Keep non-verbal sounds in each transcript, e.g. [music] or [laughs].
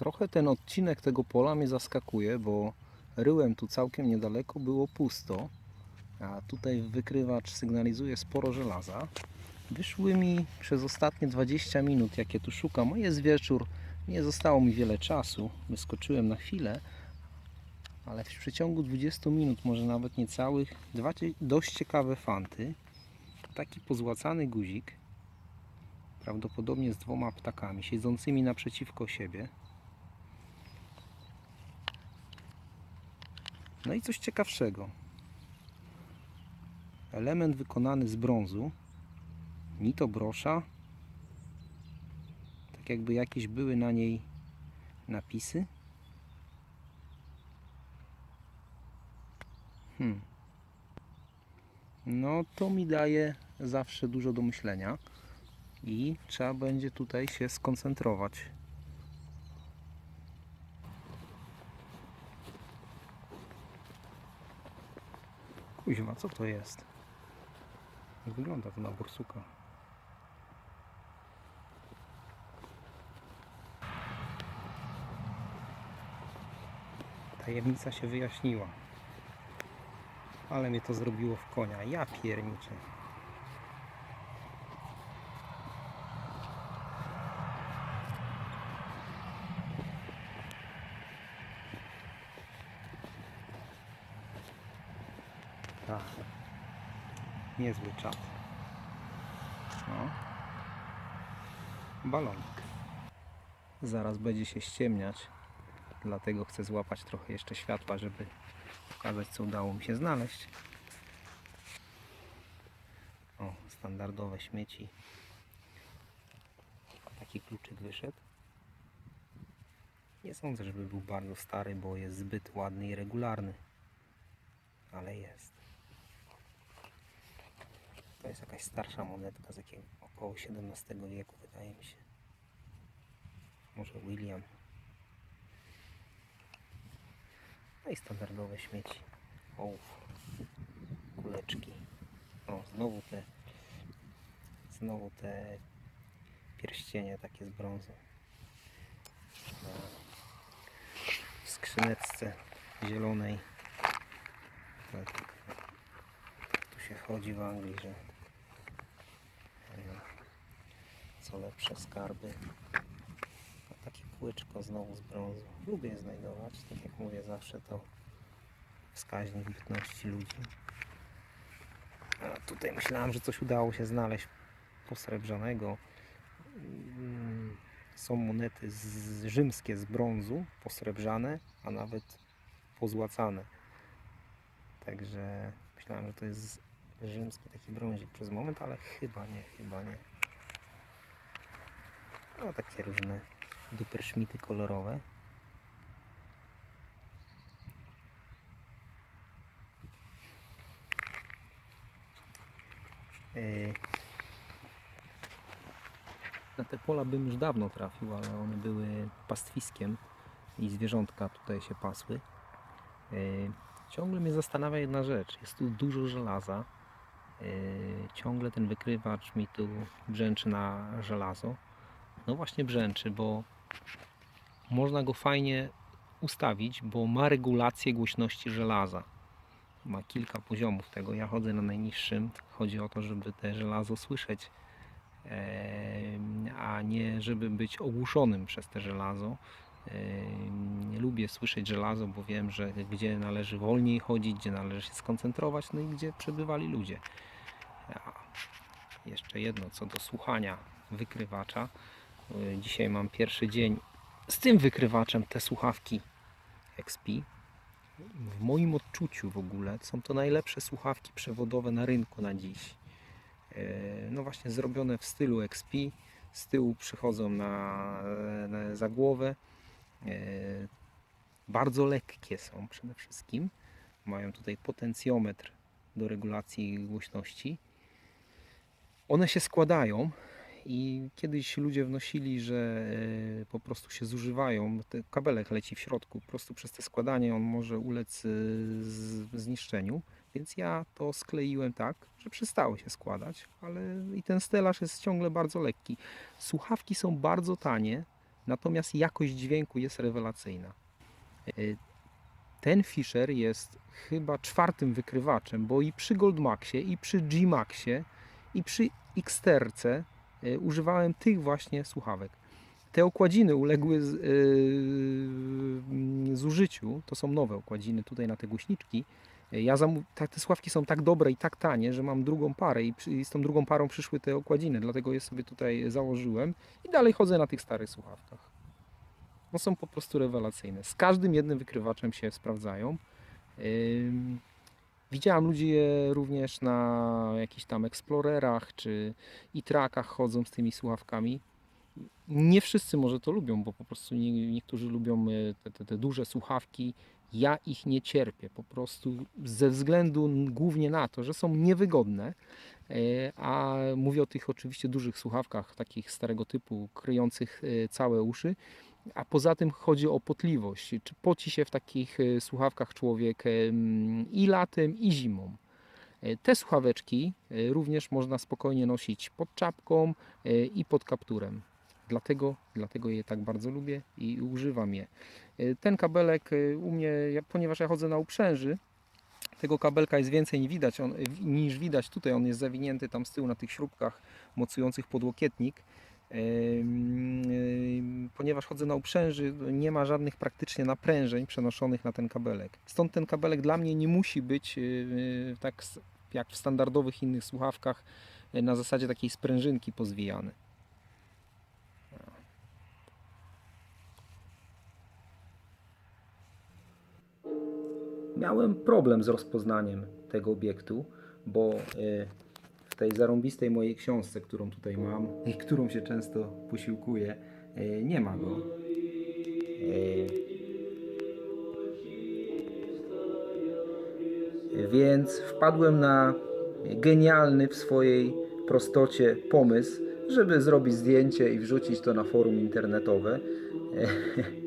Trochę ten odcinek tego pola mnie zaskakuje, bo ryłem tu całkiem niedaleko było pusto, a tutaj wykrywacz sygnalizuje sporo żelaza. Wyszły mi przez ostatnie 20 minut, jakie tu szukam, a jest wieczór, nie zostało mi wiele czasu, wyskoczyłem na chwilę, ale w przeciągu 20 minut, może nawet niecałych, dwa dość ciekawe fanty. Taki pozłacany guzik, prawdopodobnie z dwoma ptakami siedzącymi naprzeciwko siebie. No i coś ciekawszego. Element wykonany z brązu, ni to brosza, tak jakby jakieś były na niej napisy. Hmm. No to mi daje zawsze dużo do myślenia i trzeba będzie tutaj się skoncentrować. Kuźwa, co to jest? Jak Wygląda to na borsuka. Tajemnica się wyjaśniła. Ale mnie to zrobiło w konia. Ja pierniczę. Tak. Niezły czat. No. Balonik. Zaraz będzie się ściemniać. Dlatego chcę złapać trochę jeszcze światła, żeby pokazać co udało mi się znaleźć. O, standardowe śmieci. Taki kluczyk wyszedł. Nie sądzę, żeby był bardzo stary, bo jest zbyt ładny i regularny. Ale jest. To jest jakaś starsza monetka z jakiego około XVII wieku, wydaje mi się. Może William. No i standardowe śmieci. Ołów. Kuleczki. O, znowu te znowu te pierścienie takie z brązu. W skrzyneczce zielonej. Tak. Tu się chodzi w Anglii, że co lepsze skarby. A takie kółeczko znowu z brązu. Lubię je znajdować. Tak jak mówię, zawsze to wskaźnik bytności ludzi. A tutaj myślałem, że coś udało się znaleźć posrebrzanego. Mm, Są monety z, rzymskie z brązu, posrebrzane, a nawet pozłacane. Także myślałem, że to jest rzymski taki brązik przez moment, ale chyba nie, chyba nie. No takie różne duperszmity kolorowe. Yy, Na te pola bym już dawno trafił, ale one były pastwiskiem i zwierzątka tutaj się pasły. Yy, Ciągle mnie zastanawia jedna rzecz. Jest tu dużo żelaza. Yy, Ciągle ten wykrywacz mi tu brzęczy na żelazo. No właśnie brzęczy, bo można go fajnie ustawić, bo ma regulację głośności żelaza. Ma kilka poziomów tego. Ja chodzę na najniższym. Chodzi o to, żeby te żelazo słyszeć, a nie żeby być ogłuszonym przez te żelazo. Nie lubię słyszeć żelazo, bo wiem, że gdzie należy wolniej chodzić, gdzie należy się skoncentrować, no i gdzie przebywali ludzie. A jeszcze jedno co do słuchania wykrywacza. Y, Dzisiaj mam pierwszy dzień z tym wykrywaczem te słuchawki XP. W moim odczuciu w ogóle są to najlepsze słuchawki przewodowe na rynku na dziś. Y, No właśnie zrobione w stylu XP. Z tyłu przychodzą na, na za głowę. Y, Bardzo lekkie są przede wszystkim. Mają tutaj potencjometr do regulacji głośności. One się składają i kiedyś ludzie wnosili, że e, po prostu się zużywają. Ten kabelek leci w środku, po prostu przez te składanie on może ulec e, zniszczeniu. Więc ja to skleiłem tak, że przestały się składać, ale i ten stelaż jest ciągle bardzo lekki. Słuchawki są bardzo tanie, natomiast jakość dźwięku jest rewelacyjna. Y, Ten Fisher jest chyba czwartym wykrywaczem, bo i przy Goldmaxie, i przy G-Maxie, i przy Xterce używałem tych właśnie słuchawek. Te okładziny uległy z, yy, zużyciu, to są nowe okładziny tutaj na te głośniczki. Ja zamu- ta, te słuchawki są tak dobre i tak tanie, że mam drugą parę i, przy, i z tą drugą parą przyszły te okładziny, dlatego je sobie tutaj założyłem i dalej chodzę na tych starych słuchawkach. No są po prostu rewelacyjne. Z każdym jednym wykrywaczem się sprawdzają. Ym, Widziałem ludzi je również na jakichś tam Explorerach czy i trakach chodzą z tymi słuchawkami. Nie wszyscy może to lubią, bo po prostu nie, niektórzy lubią e, te, te, te duże słuchawki. Ja ich nie cierpię, po prostu ze względu głównie na to, że są niewygodne. E, A mówię o tych oczywiście dużych słuchawkach, takich starego typu, kryjących e, całe uszy. A poza tym chodzi o potliwość. Czy poci się w takich e, słuchawkach człowiek em, i latem, i zimą. E, Te słuchaweczki e, również można spokojnie nosić pod czapką e, i pod kapturem. Dlatego, dlatego je tak bardzo lubię i używam je. E, Ten kabelek e, u mnie, ponieważ ja chodzę na uprzęży, tego kabelka jest więcej niż widać, on, niż widać tutaj. On jest zawinięty tam z tyłu na tych śrubkach mocujących podłokietnik. Ponieważ chodzę na uprzęży, nie ma żadnych praktycznie naprężeń przenoszonych na ten kabelek. Stąd ten kabelek dla mnie nie musi być e, e, tak jak w standardowych innych słuchawkach e, na zasadzie takiej sprężynki pozwijany. Miałem problem z rozpoznaniem tego obiektu, bo w tej zarąbistej mojej książce, którą tutaj mam i którą się często posiłkuję, nie ma go. E, Więc wpadłem na genialny w swojej prostocie pomysł, żeby zrobić zdjęcie i wrzucić to na forum internetowe. E, [laughs]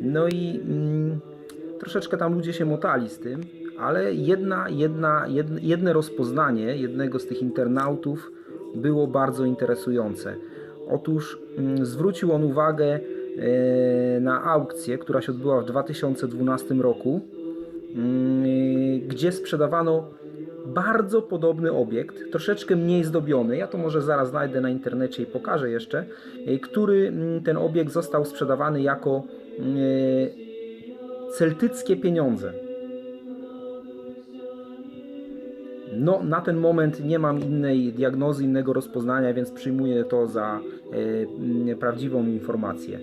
No i mm, troszeczkę tam ludzie się motali z tym, ale jedna, jedna, jedne rozpoznanie jednego z tych internautów było bardzo interesujące. Otóż mm, zwrócił on uwagę e, na aukcję, która się odbyła w 2012 roku, mm, gdzie sprzedawano bardzo podobny obiekt, troszeczkę mniej zdobiony. Ja to może zaraz znajdę na internecie i pokażę jeszcze, e, który mm, ten obiekt został sprzedawany jako e, celtyckie pieniądze. No, na ten moment nie mam innej diagnozy, innego rozpoznania, więc przyjmuję to za m, prawdziwą informację.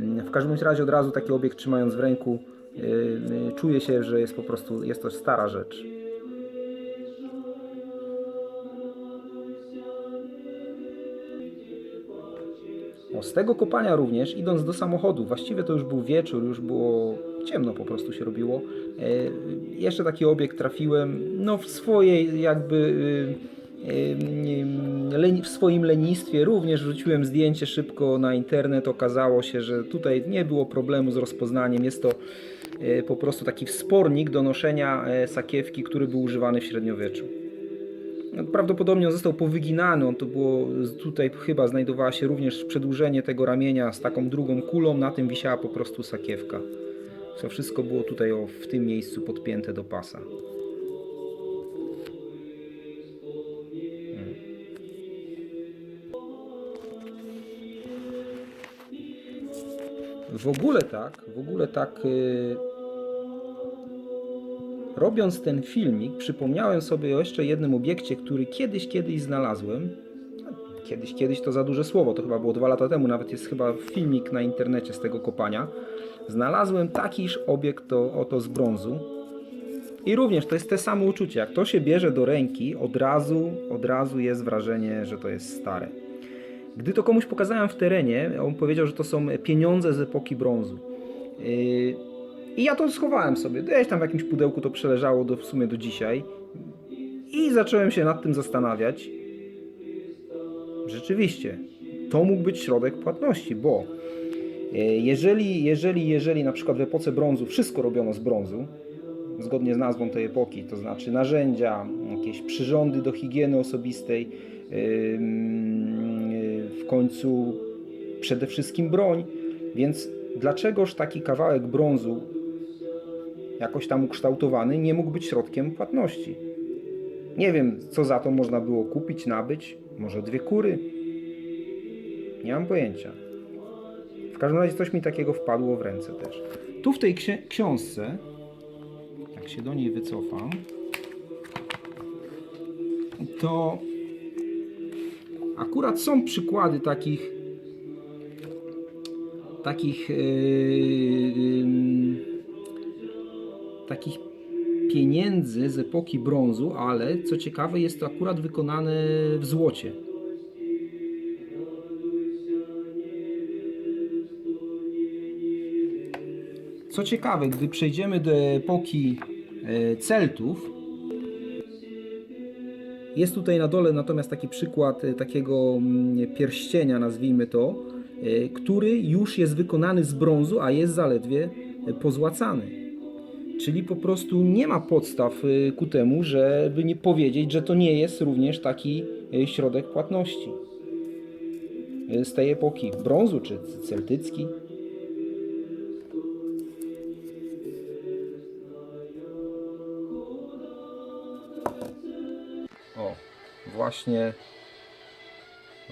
W każdym razie od razu taki obiekt trzymając w ręku e, e, czuję się, że jest po prostu jest to stara rzecz. O, z tego kopania również, idąc do samochodu, właściwie to już był wieczór, już było ciemno po prostu się robiło. E, jeszcze taki obiekt trafiłem, no w swojej jakby e, e, w swoim lenistwie również wrzuciłem zdjęcie szybko na internet. Okazało się, że tutaj nie było problemu z rozpoznaniem. Jest to po prostu taki wspornik do noszenia sakiewki, który był używany w średniowieczu. No, Prawdopodobnie on został powyginany, on to było, tutaj chyba znajdowała się również przedłużenie tego ramienia z taką drugą kulą, na tym wisiała po prostu sakiewka. To wszystko było tutaj o, w tym miejscu podpięte do pasa. W ogóle tak, w ogóle tak y, Robiąc ten filmik, przypomniałem sobie o jeszcze jednym obiekcie, który kiedyś, kiedyś znalazłem. Kiedyś, kiedyś to za duże słowo, to chyba było dwa lata temu, nawet jest chyba filmik na internecie z tego kopania. Znalazłem takiż obiekt to, oto z brązu. I również to jest te same uczucie. Jak to się bierze do ręki, od razu, od razu jest wrażenie, że to jest stare. Gdy to komuś pokazałem w terenie, on powiedział, że to są pieniądze z epoki brązu. Yy, i ja to schowałem sobie. Gdzieś tam w jakimś pudełku to przeleżało do, w sumie do dzisiaj. I zacząłem się nad tym zastanawiać. Rzeczywiście, to mógł być środek płatności, bo e, jeżeli, jeżeli, jeżeli na przykład w epoce brązu wszystko robiono z brązu, zgodnie z nazwą tej epoki, to znaczy narzędzia, jakieś przyrządy do higieny osobistej, ym, w końcu przede wszystkim broń, Więc dlaczegoż taki kawałek brązu, jakoś tam ukształtowany, nie mógł być środkiem płatności? Nie wiem, co za to można było kupić, nabyć. Może dwie kury? Nie mam pojęcia. W każdym razie coś mi takiego wpadło w ręce też. Tu w tej ksi- książce, jak się do niej wycofam, to akurat są przykłady takich takich yy, ym, takich pieniędzy z epoki brązu, ale co ciekawe jest to akurat wykonane w złocie. Co ciekawe, gdy przejdziemy do epoki e, Celtów, jest tutaj na dole natomiast taki przykład e, takiego mm, pierścienia, nazwijmy to, e, który już jest wykonany z brązu, a jest zaledwie pozłacany. Czyli po prostu nie ma podstaw e, ku temu, żeby nie powiedzieć, że to nie jest również taki e, środek płatności e, z tej epoki brązu czy celtycki. O, właśnie,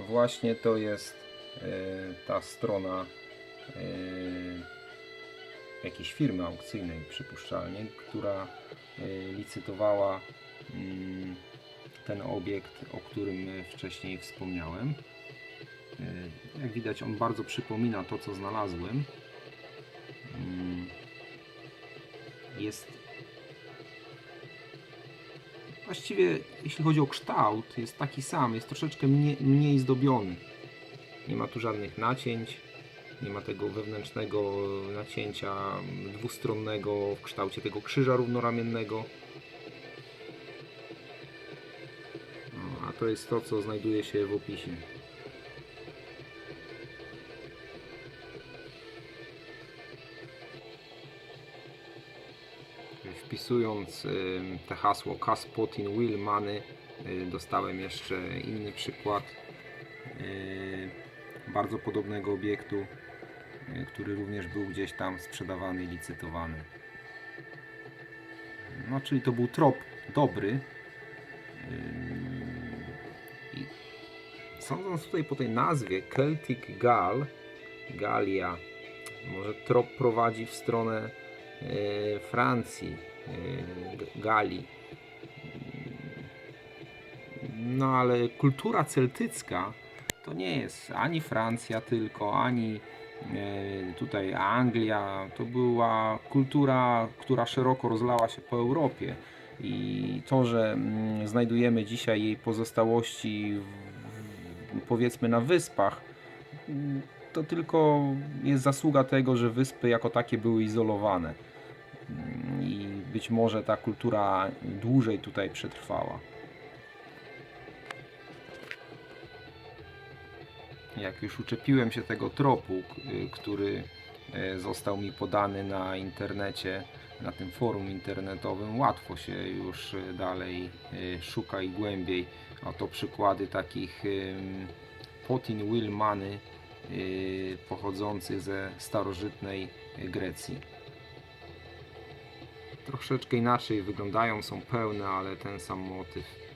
właśnie to jest ta strona jakiejś firmy aukcyjnej, przypuszczalnie, która e, licytowała mm, ten obiekt, o którym wcześniej wspomniałem. E, Jak widać, on bardzo przypomina to, co znalazłem. Mm, Jest Właściwie, jeśli chodzi o kształt, jest taki sam, jest troszeczkę mniej, mniej zdobiony. Nie ma tu żadnych nacięć, nie ma tego wewnętrznego nacięcia dwustronnego w kształcie tego krzyża równoramiennego. No, a to jest to, co znajduje się w opisie. Wpisując te hasło Caspot in Will Money y, dostałem jeszcze inny przykład y, bardzo podobnego obiektu, który również był gdzieś tam sprzedawany i licytowany. No, czyli to był trop dobry. I sądząc tutaj po tej nazwie Celtic Gal, Galia, może trop prowadzi w stronę e, Francji, G- Galii. No ale kultura celtycka to nie jest ani Francja tylko, ani e, tutaj Anglia. To była kultura, która szeroko rozlała się po Europie. I to, że mm, znajdujemy dzisiaj jej pozostałości w, powiedzmy na wyspach, mm, to tylko jest zasługa tego, że wyspy jako takie były izolowane. Mm, I być może ta kultura dłużej tutaj przetrwała. Jak już uczepiłem się tego tropu, który e, został mi podany na internecie, na tym forum internetowym, łatwo się już e, dalej e, szuka i głębiej. Oto przykłady takich Potin Will Money y, pochodzących ze starożytnej Grecji. Troszeczkę inaczej wyglądają, są pełne, ale ten sam motyw.